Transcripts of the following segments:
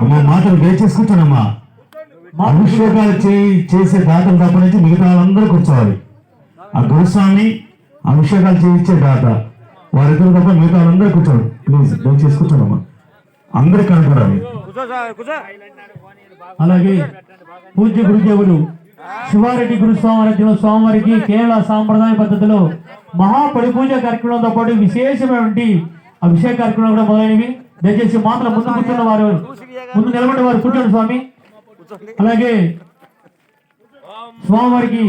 అమ్మ మాటలు దయచేసుకుంటానమ్మా అభిషేకాలు చేయి చేసే దాతలు తప్ప నుంచి మిగతా వాళ్ళందరూ కూర్చోవాలి. ఆ గురుస్వామి అభిషేకాలు చేయించే దాత. వారిద్దరు తప్ప మిగతా వాళ్ళందరూ కూర్చోవాలి ప్లీజ్ దయచేసి కూర్చోనమ్మా అందరూ కనపడాలి. అలాగే పూజ్య గురుదేవులు శివారెడ్డి గురుస్వామి స్వామివారికి కేరళ సాంప్రదాయ పద్ధతిలో మహాపడి పూజ కార్యక్రమంతో పాటు విశేషమైనటువంటి అభిషేక కార్యక్రమం కూడా మొదలైనవి. దయచేసి మాత్రం ముందు కూర్చున్న వారు ముందు నిలబడిన వారు కూర్చోండి స్వామి. అలాగే స్వామివారికి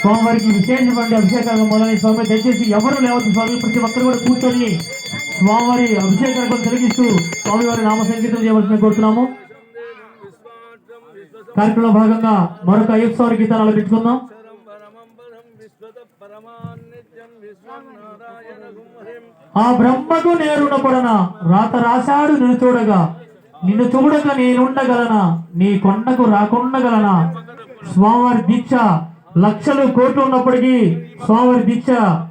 స్వామివారికి విశేషమైన అభిషేకాలు మొదలైన స్వామి దయచేసి ఎవరు లేవద్దు స్వామి. ప్రతి ఒక్కరు కూడా కూర్చొని స్వామివారి అభిషేకాలను తొలగిస్తూ స్వామివారి నామ సంకీర్తం చేయవలసిన కోరుతున్నాము. కార్యక్రమంలో భాగంగా మరొక ఐదు స్వామి గీతాలు ఆలపించుకుందాం. ఆ బ్రహ్మకు నేరునపడన? రాత రాశాడు నిన్ను చూడగా. నిన్ను చూడక నేనుండగలనా? నీ కొండకు రాకుండగలనా? స్వామివారి దీక్ష లక్షలు కోట్లు ఉన్నప్పటికీ స్వామివారి దీక్ష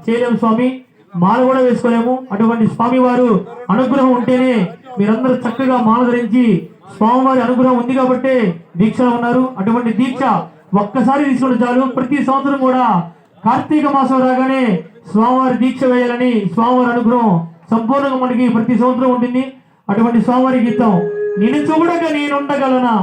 చేయలేము స్వామి. మాల కూడా వేసుకోలేము. అటువంటి స్వామి వారు అనుగ్రహం ఉంటేనే మీరందరూ చక్కగా మాల ధరించి స్వామివారి అనుగ్రహం ఉంది కాబట్టి దీక్షలో ఉన్నారు. అటువంటి దీక్ష ఒక్కసారి తీసుకుంటే చాలు. ప్రతి సంవత్సరం కూడా కార్తీక మాసం రాగానే స్వామివారి దీక్ష వేయాలని స్వామివారి అనుగ్రహం సంపూర్ణంగా మనకి ప్రతి సంవత్సరం ఉంటుంది. అటువంటి స్వామివారి గీతం నిన్ను చూడగా నేనుండగలనా